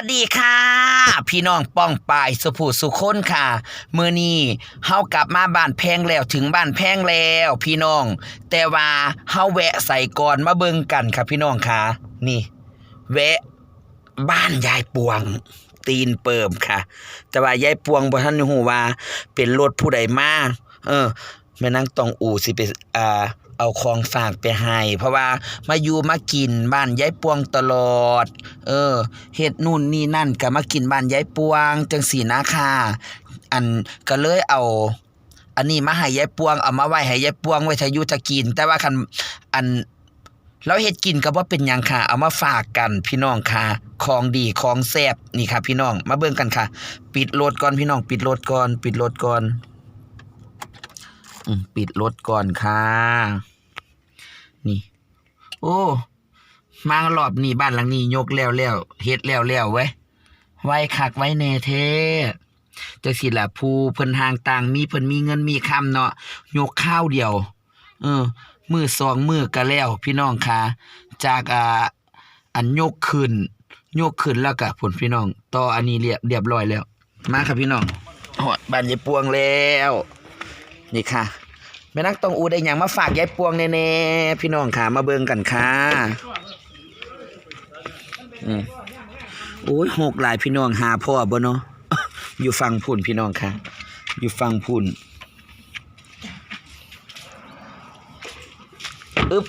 วัสดีค่ะ พี่น้องป้องปายสุผู้สุคนค่ะเมื่อนี้เฮากลับมาบ้านแพงแล้วถึงบ้านแพงแล้ว พี่น้อง แต่ว่าเฮาแวะใส่ก่อนมาเบิ่งกันค่ะพี่น้องค่ะ นี่ แวะบ้านยายปวง ตีนเปิมค่ะ แต่ว่ายายปวงบ่ทันฮู้ว่า เป็นรถผู้ใดมาเออ แม่นางตองอูสิไปอ่าเอาของฝากไปให้เพราะว่ามาอยู่มากินบ้านยายปวงตลอด เออเฮ็ดนู่นนี่นั่นก็มากินบ้านยายปวง จังสีนะค่ะอันก็เลยเอา อันนี้มาให้ยายปวงเอามาไว้ให้ยายปวงไว้ถ้ายู่จะกิน แต่ว่าคันอันเราเฮ็ดกินก็บ่เป็นหยังค่ะ เอามาฝากกันพี่น้องค่ะของดีของแซ่บนี่ค่ะ พี่น้อง มาเบิ่งกันค่ะ ปิดรถก่อนพี่น้อง ปิดรถก่อน ปิดรถก่อน ปิดรถก่อนค่ะ นี่ โอ้มารอบนี้บ้านหลังนี้ยกแล้วแล้วเฮ็ดแล้วแล้วเว้ไว้คักไว้แน่เทจังสิละผู้เพิ่นทางต่างมีเพิ่นมีเงินมีคำเนาะยกข้าวเดียว เออ มือสองมือก็แล้ว พี่น้องค่ะ จากอ่าอันยกขึ้นยกขึ้นแล้วก็ผลพี่น้อง ต่ออันนี้เรียบเรียบร้อยแล้ว มาครับพี่น้องหอดบ้านยายปวงแล้ว นี่ค่ะ แม่นักตองอูได้หยังมาฝากยายปวงแน่ๆพี่น้องค่ะมาเบิ่งกันค่ะอืมโอ้ยหกหลายพี่น้องหาพ่อบ่เนาะอยู่ฟังพุ่นพี่น้องค่ะ อยู่ฟังพุ่นอึ๊บ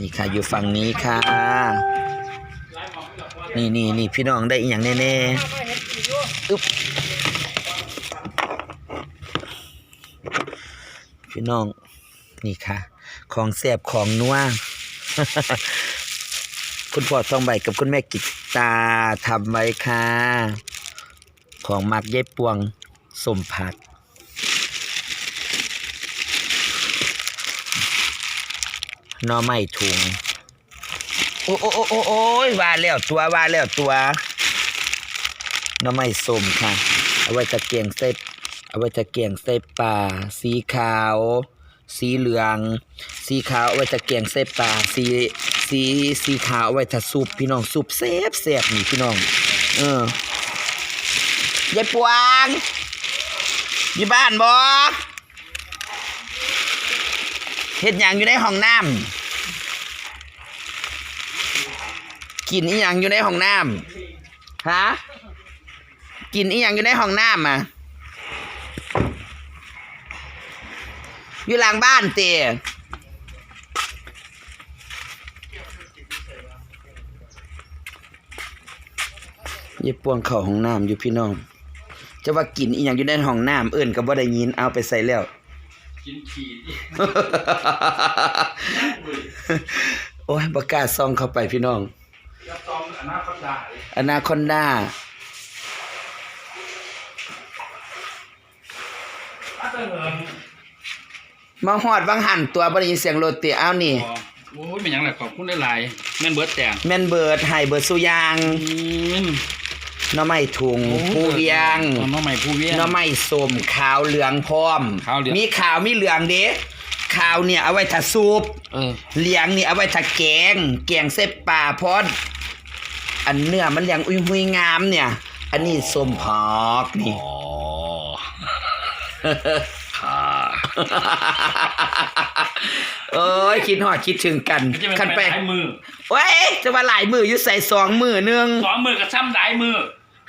นี่ค่ะอยู่ฝั่งนี้ค่ะ นี่นี่นี่พี่น้องได้อีกอย่างแน่ๆอึ๊บ พี่น้อง นี่ค่ะ ของแสบของนัวคุณพ่อทองใบกับคุณแม่กิตตาทำไว้ค่ะ ของมักเย็บปวงสมผักนอไม้ถุง โอ้โอ้โอ้โอ้โอ้ยว่าแล้วตัวว่าแล้วตัวน่อไม้สมค่ะ เอาไว้ตะเกียงใส่ เอาไว้ตะเกียงใส่ปลาสีขาว สีเหลือง สีขาวเอาไว้ตะเกียงใส่ปลาสีสีสีขาวเอาไว้ถ้าซุปพี่น้องซุปแซ่บแซ่บนี่พี่น้อง เออยายปวงอยู่บ้านบ่เฮ็ดหยังอยู่ในห้องน้ำกินอีหยังอยู่ในห้องน้ำฮะกินอีหยังอยู่ในห้องน้ำอะ อยู่หลังบ้านเตะยายปวงเข้าห้องน้ำอยู่พี่น้อง จะว่ากินอีหยังอยู่ในห้องน้ำเอิ้นก็บ่ได้ยินเอาไปใส่แล้ว กินขี่ดิโอ้ยบกล้าซองเข้าไปพี่น้องจะซอมอนาคตได้อนาคอนดาถ้าเกิด มาหอดวังหันตัวบ่ได้ยินเสียงรถเตียอ้าวนี่ โอ้ยเป็นหยังไงขอบคุณได้หลายแม่นเบิร์ดแต่งแม่นเบิดไห้เบิดสุยางอืมหน่อไม้ถุงผู้เวียงน้องใหม่ผู้เวียง หน่อไม้ส้มขาวเหลืองพร้อม ขาวเหลือง มีขาวมีเหลืองเด้ขาวเนี่ยเอาไว้ถ้าซุป เออเหลืองนี่เอาไว้ถ้าแกง แกงเส้นปลาพอดอันเนื้อมันเหลืองอุ้ยหุยงามเนี่ย อันนี้ส้มพอกนี่ อ๋อ ค่ะเอ้ยคิดหอดคิดถึงกันจะเป็นคันไปไปหลายมือเว้ยจะว่าหลายมืออยู่ใส่สองมือหนึงสองมือกับซ้ำหลายมือ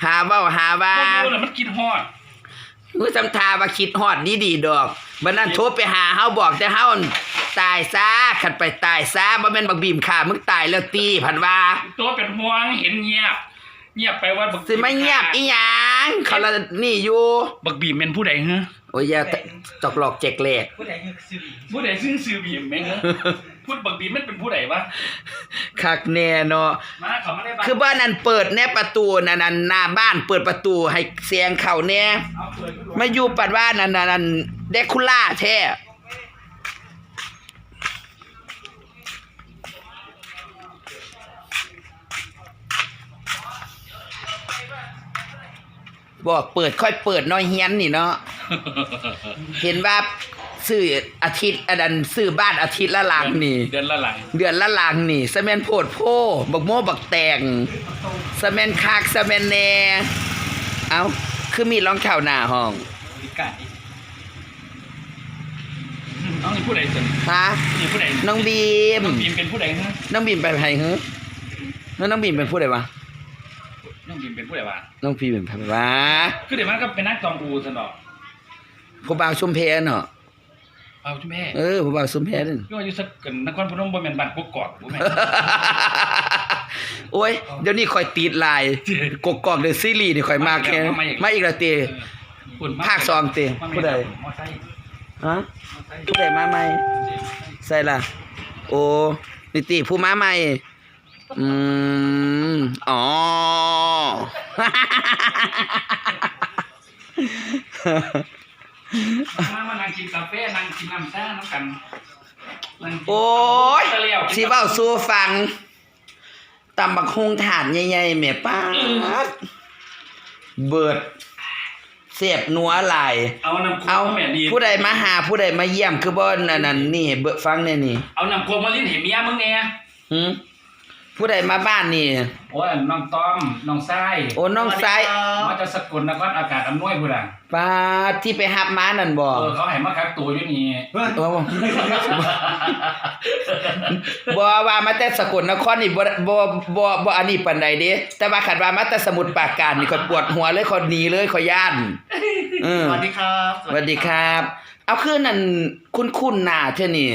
หาเบ้าหาว่าพวกดูน่ะมันกินฮอดมือจำทาว่าคิดฮอดดีดีๆดอกบันนั้นโทรไปหาเฮาบอกแต่เฮาตายซะขันไปตายซะบ่แม่นบักบีมขามึงตายแล้วตีพันว่าตัวเป็นห่วงเห็นเงียบ เงียบไปว่าบักสิไม่เงียบอีหยังเขาละนี่อยู่บักบีมเป็นผู้ใดฮะ โอ้ยอย่าตอกหลอกแจกแหลกผู้ใดซึ่งซื้อบีมแม่งเหรอพูดบักบีมมันเป็นผู้ใดวะคักแน่เนาะมาเขามาได้บ้านคือบ้านนั้นเปิดแน่ประตูนั่นนั่นหน้าบ้านเปิดประตูให้เสียงเข้าแน่เอาเปิดดูมาอยู่ปัดว่านั่นนั่นนั่นเดคูล่าแท้ บอกเปิดค่อยเปิดน้อยเฮียนนี่เนาะ เห็นว่าซื้ออาทิตย์อันนั้นซื้อบ้านอาทิตย์ละหลังนี่ เดือนละหลังเดือนละหลังนี่สะแมนโพดโพบักโม่บักแตงสะแมนคักสะแมนแหน่เอ้าคือมีรองเท้าหน้าห้องมีกาดอีกน้องนี่ผู้ใดสนฮะนี่ผู้ใดน้องบีมน้องบีมเป็นผู้ใดฮะน้องบีมไปไผฮึแล้วน้องบีมเป็นผู้ใดวะ น้องบีมเป็นผู้ใดวะน้องบีมเป็นไผวะคือเดี๋ยวมันก็เป็นนักตองอูสนอกผู้บ่าวชุมเพเนาะเอาใช่ไหมเออผู้บ่าวชุมเพนั่นก็อายุสักเกินนครพนมบ่แม่นบ้านกกอกบ่แม่น โอ้ยเดี๋ยวนี้คอยตีดลายกกอกเดอะซีรีส์นี่คอยมากแค่มาอีกแล้วตีคุณภาคสองติผู้ใด มอไซค์ฮะมอไซค์ผู้ใดมาใหม่ใส่ล่ะ โอ้นิติผู้มาใหม่ อืม อ๋อมามานั่งกินกาแฟนั่งกินน้ำชาน้ำกันนั่งกินโอ้ยตะเลี่ยวสิเว้าสู่ฟังตำบักฮุงถาดใหญ่ๆแม่ป้าดเบิด เสียบนัวหลาย เอาน้ำโคเอากมาแม่ดีผู้ใดมาหาผู้ใดมาเยี่ยมคือบ่นั่นนั่นนี่เบิดฟังแน่นี่เอาน้ำโคกมาลิ้นให้เมียมึงแน่หึ ผู้ใดมาบ้านนี่ โอ้ยน้องต้อมน้องทรายโอ้น้องซ้ายมาจากสกลนครอากาศอำนวยพุ่นน่ะป้าดที่ไปหับม้านั่นบ่เออเขาให้มากักตัวอยู่นี่โอ้บ่ว่ามาแต่สกลนครนี่บ่บ่บ่บ่อันนี้ปานใดเด้แต่ว่าคันว่ามาแต่สมุทรปราการนี่ข่อยปวดหัวเลยข่อยหนีเลยข่อยย่านเออสวัสดีครับสวัสดีครับ เอาคือนั่นคุ้นๆหน้าเท่านี่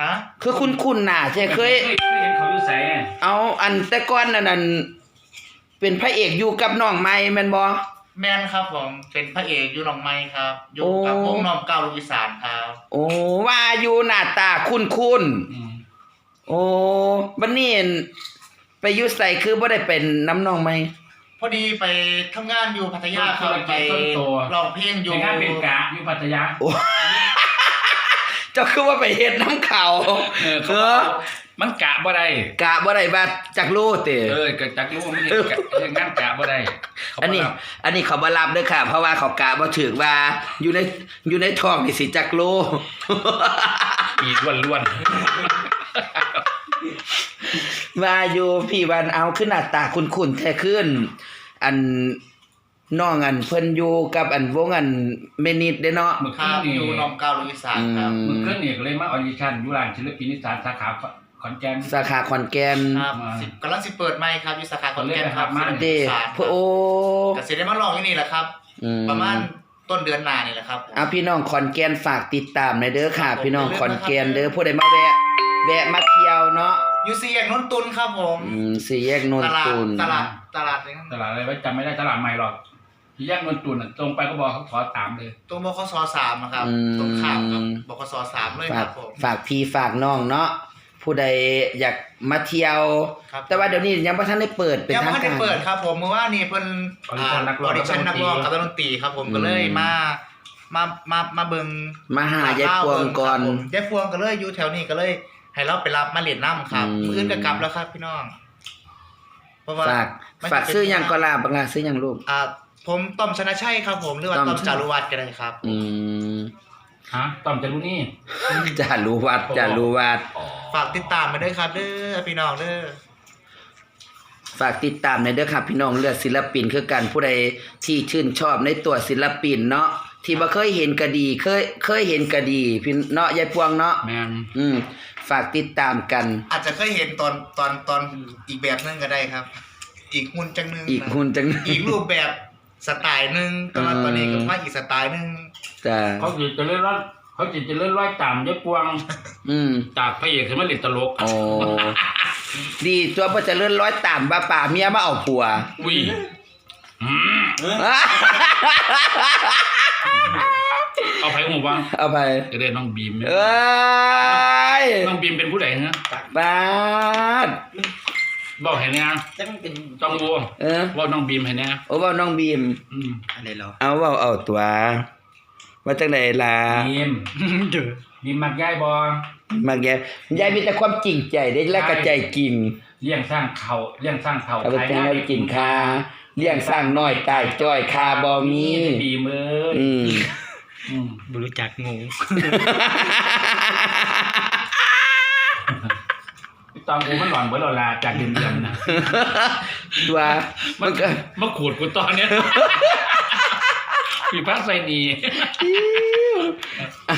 ฮะคือคุ้นๆหน้าใช่เคยเคยเห็นเขาอยู่ไสอะเอาอันแต่ก่อนนั่นนั่นเป็นพระเอกอยู่กับน้องไม้แม่นบ่ แมนครับผมเป็นพระเอกอยู่หนองไม้ครับ อยู่โอ้กับวงน้อมเก้าลูกอีสานครับโอ้ว่าอยู่หน้าตาคุ้นอืมๆโอ้บัดนี้ไปอยู่ไสคือบ่ได้เป็นน้ำน้องไม้พอดีไปทำงานอยู่พัทยาครับไปร้องเพลงอยู่เป็นงานเป็นกะอยู่พัทยาโอ้ เจ้าคือว่าไปเฮ็ดน้ำเขาเออเอเขาอบอกมันกะบ่ได้กะบ่ได้บาจักรู้ติ เออก็จักรู้ว่ามันเฮ็ดกะเฮ็ดงานกะบ่ได้เขาอันนี้ บ่รับอันนี้เขาบ่รับเด้อค่ะ เพราะว่าเขากะบ่ถึกว่าอยู่ในอยู่ในท้องนี่สิจักรู้อีล้วนล้วนว่าอยู่พี่วันเอาขึ้นหน้าตาคุ้นๆแท้ขึ้น อัน น้องอันเพิ่นอยู่กับอันวงอันเมนิดเด้เนาะเมื่อคคืรันบนี่อยู่หน้อมเก้าลูกอีสานครับ อืเมื่อคืนนี่ก็เลยมาออดิชั่นอยู่ร้านศิลปินอีสานสาขาขอนแก่น สาขาขอนแก่นครับมาสิกำลังสิเปิดไมค์ครับอยู่สาขาขอนแก่นครับมาศิลปินเด้อีสานพระโอกสิได้มาลองที่นี่แหละครับ อืประมาณต้นเดือนหน้านี่แหละครับเอาพี่น้องขอนแก่นฝากติดตามหน่อยเด้อค่ะครับผมพี่น้องขอนแก่นเรื่เด้อองนะครับผู้ใดมาแวะ แวะมาเที่ยวเนาะอยู่สี่แยกนนตุนครับผม อืมสี่แยกนนตลาดตุนตลาดตลาดอะไรนะตลาดอะไรไว้จำไม่ได้ตลาดใหม่หรอก ที่แยกนนตุนน่ะตรงไปก็บอกเขาขอตามเลย ตรงบคสสามอะครับตรงข้ามกับบคสสามเลยฝาคกรับผม ฝากพี่ฝากน้องเนาะผู้ใดอยากมาเที่ยว ครับ แต่ว่าเดี๋ยวนี้ยังบ่ทันได้เปิดเป็นยังทางไม่ได้การ เปิดครับผมเมื่อวานนี้เพิ่นออดิชั่นนักร้องออดิชั่นนักร้องกับดนตรีครับผมอืม ก็เลยมามามามาเบิ่งมาหายายพวงก่อน ครับผมยายพวงก็เลยอยู่แถวนี้ก็เลย ให้เราไปรับมาเรียนน้ำครับอืม มื้ออื่นก็กลับแล้วครับพี่น้องเพราะว่าฝากมันจะฝากเป็นซื้อหยังก็ลาบักลาซื้อหยังลูกอ่า ผมต้อมชนะชัยครับ ผมหรือว่าต้อมต้อมจารุวัฒน์ก็ได้ครับ อืมฮะต้อมจะรู้นี่จะรู้วัดจะรู้วัดฝากติดตามมาด้วยครับเด้อพี่น้องเด้อฝากติดตามในอยเด้อค่ะพี่น้องเลือดศิลปินคือกันผู้ใดที่ชื่นชอบในตัวศิลปินเนาะที่บ่เคยเห็นก็ดีเคยเคยเห็นก็ดีพี่เนาะยายพวงเนาะแมนอืมฝากติดตามกัน อาจจะเคยเห็นตอนตอนตอนอีกแบบนึงก็ได้ครับ อีกหุ่นจังนึงอีกหุ่นจังอีกรูปแบบ สไตล์หนึงแต่ว่าอืมตอนนี้ก็มาอีกสไตล์หนึงจ้ะเขาจิจะเล่นร้อยเขาจิจะเล่นร้อยตามยายปวงอืมจากพระเอกขึ้นมาเล่นตลกโอ้ดีตัวบ่เจะเลื่อนร้อยตามว่าป่าเมียมาเอาผัวอุ้ยอืมเอาไปหูบ้างเอาไปจะได้น้องบีมเอ้ยน้องบีมเป็นผู้ใดฮะบาด บอกเห็นเนี่ยจังเป็นจองวัวเออว่าน้องบีมเห็นเนี่ยโอ้เว้าน้องบีม อืมอะไรเหรอเอาเว้าเอาตัว ว่าจังไดล่ะบีมบีมมักย้ายบอมากแกยายมีแต่ความจริงใจได้และก็ใจจริงเลี้ยงสร้างเขาเลี้ยงสร้างเขาเอาไปจังไดกินคาเลี้ยงสร้างน้อยตายจ้อยคาบ่มีบีมเอ้ยอืม อืมบรู้จักงง ตอนกูมันหลอนเบิดเราลาจากเดือนเดือนนะตัวมันก็มาขูดกูตอนเนี้ยพี่พักใส่ดีเอ้า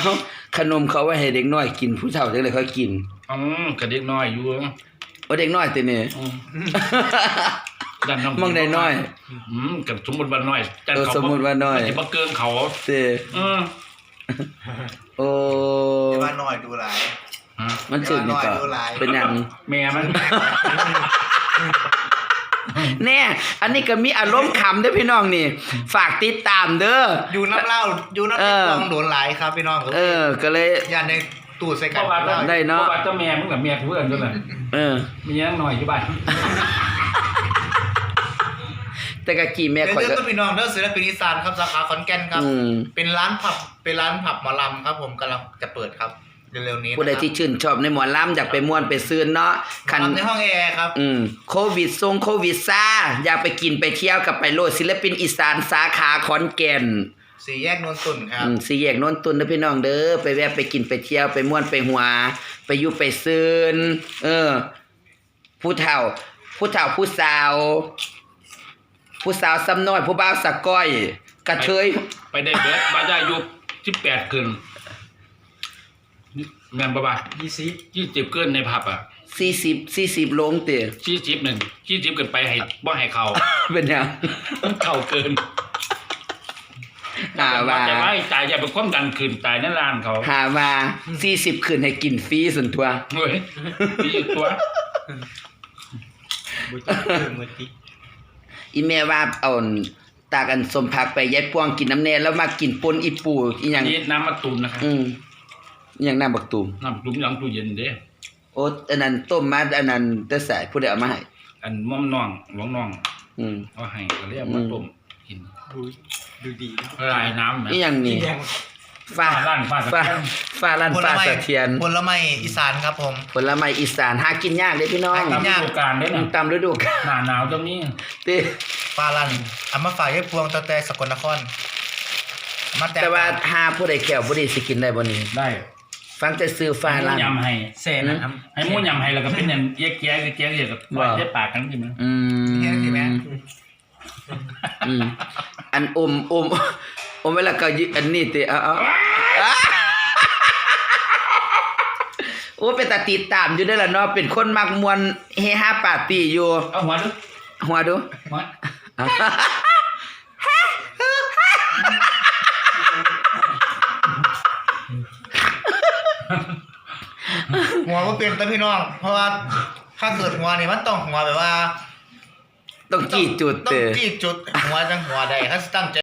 ขนมเขาไว้ให้เด็กน้อยกินผู้เฒ่าจังเลยเขากินอืมกระเด็กน้อยอยู่ว่าเด็กน้อยติเนี่ยอืมด้านน้องมองได้น้อยอืมกับสมมุติว่าน้อยแต่เออเขาสมมุติว่าน้อยสิบ่เกินเขาเต้อืมโอ้แต่ว่าน้อยดูหลายฮะ มันสึกนี่ก็น้อยดูหลายเป็นหยังแม่มันแน่อันนี้ก็มีอารมณ์ขำเด้อพี่น้องนี่ ฝากติดตามเด้ออยู่น้ำเหล้าอยู่น้ำเอเป็นอกองโดนหลายครับพี่น้องครับเออ ก็เลยยันในตู้ใส่เพกันราะว่าเหล้าได้เนาะเพราะว่าเจ้าแม่มึงกับแม่เพื่อนกันเลยเออมียังหน่อยอยู่บ้านแต่กะกี่แม่เดี๋ยวข่อยเดี๋ยวก็ก็พี่น้องเด้อศิลปินอีสานครับสาขาขอนแก่นครับอืมเป็นร้านผับเป็นร้านผับหมอลำครับ ผมกำลังจะเปิดครับ เร็วๆนี้ผู้ใดที่ชื่นชอบในหมอลำอยากไปม่วนไปซื้อเนาะคัคันนในห้องแอร์ครับ อืมโควิดทรงโควิดซ่าอยากไปกินไปเที่ยวกับไปโลดศิลปินอีสานสาขาขอนแก่นสี่แยกนนตุนครับอืมสี่แยกโนนตุนเด้อพี่น้องเด้อไปแวะไปกินไปเที่ยวไปม่วนไปหัว ไปอยู่ไปซื้นเออ ผู้เฒ่า ผู้เฒ่าผู้สาว ผู้สาวซ้ำน้อย ผู้บ่าวสะก้อย กระเทยไปได้เบิดบ้านได้อายุสิบแปดขึ้น แม่นบ่บ่ายี่สิบยี่สิบขึ้นในผับอะสี่สิบสี่สิบลงเตะยี่สิบหนึ่งยี่สิบเกินไปให้บ่ให้เขาเป็นหยังมันเข่าเกินหาว่าแต่ว่าให้จ่ายอย่าไปความดันขึ้นตายในร้านเขาหาว่าสี่สิบคืนให้กินฟรีส่วนตัวเฮ้ยมีอีกตัวบรู้จักเพิ่มเมื่อกี้อีแม่ว่าเอาตากันสมผักไปยายป้วงกินน้ำแน่แล้วมากินปนอีปูอีหยังนี่น้ำมะตูมนะครับอืม อีหยังน้ำบักตูมน้ำตุ้มยังตู้เย็นเด้โอ้อันนั้นต้มมาอันนั้นจะใส่ผู้ใดเอามาให้อันม่อมน้องหลวงน้องอืม เอาให้ก็เรียกมาต้มกินดูดูดีเนาะละลายน้ำนะอีหยังนี่แดงฟ้าฟ้าลั่นฟ้าสะฟ้าเทือนฟ้าลั่นผลฟ้าไม้สะเทียน ผลไม้อีสานครับผม ผลไม้อีสานหากินยากเด้พี่น้องหากิตามฤดูกาลเด้อืนะมตามฤดูกาลหน้าหนาวตรงนี้ติปลาลันเอามาฝากยายพวงตะแต่สกลนครมาแต่แต่ว่าหาผู้ใดแขวบ่ดีสิกินได้บ่นี่ได้ ฟังแต่ซื้อฟ้าให้หมูลั่นยำให้แซ่นะครับให้หมูยำให้แล้วก็เป็นอย่างเย็กแย้เย็กแย้เย็กกับว้าว ได้ปากกันใช่ไหมอืมแค่นี้ไหมอืมอันอมอมอมเวลาก็ยึอันนี้ติเอาเอาอะโอ้เป็นตาติดตามอยู่ได้อล่ะเนาะเป็นคนมักมวนเฮฮาปาร์ตี้อยู่เอาหัวดูหัวดูหัว หัวก็เป็นแต่พี่น้อง เพราะว่าถ้าเกิดหัวนี่มันต้องหัวแบบว่า ต้องจี้จุดต้อเตงจี้จุดหัวจังหัวใดถ้าตั้งใจ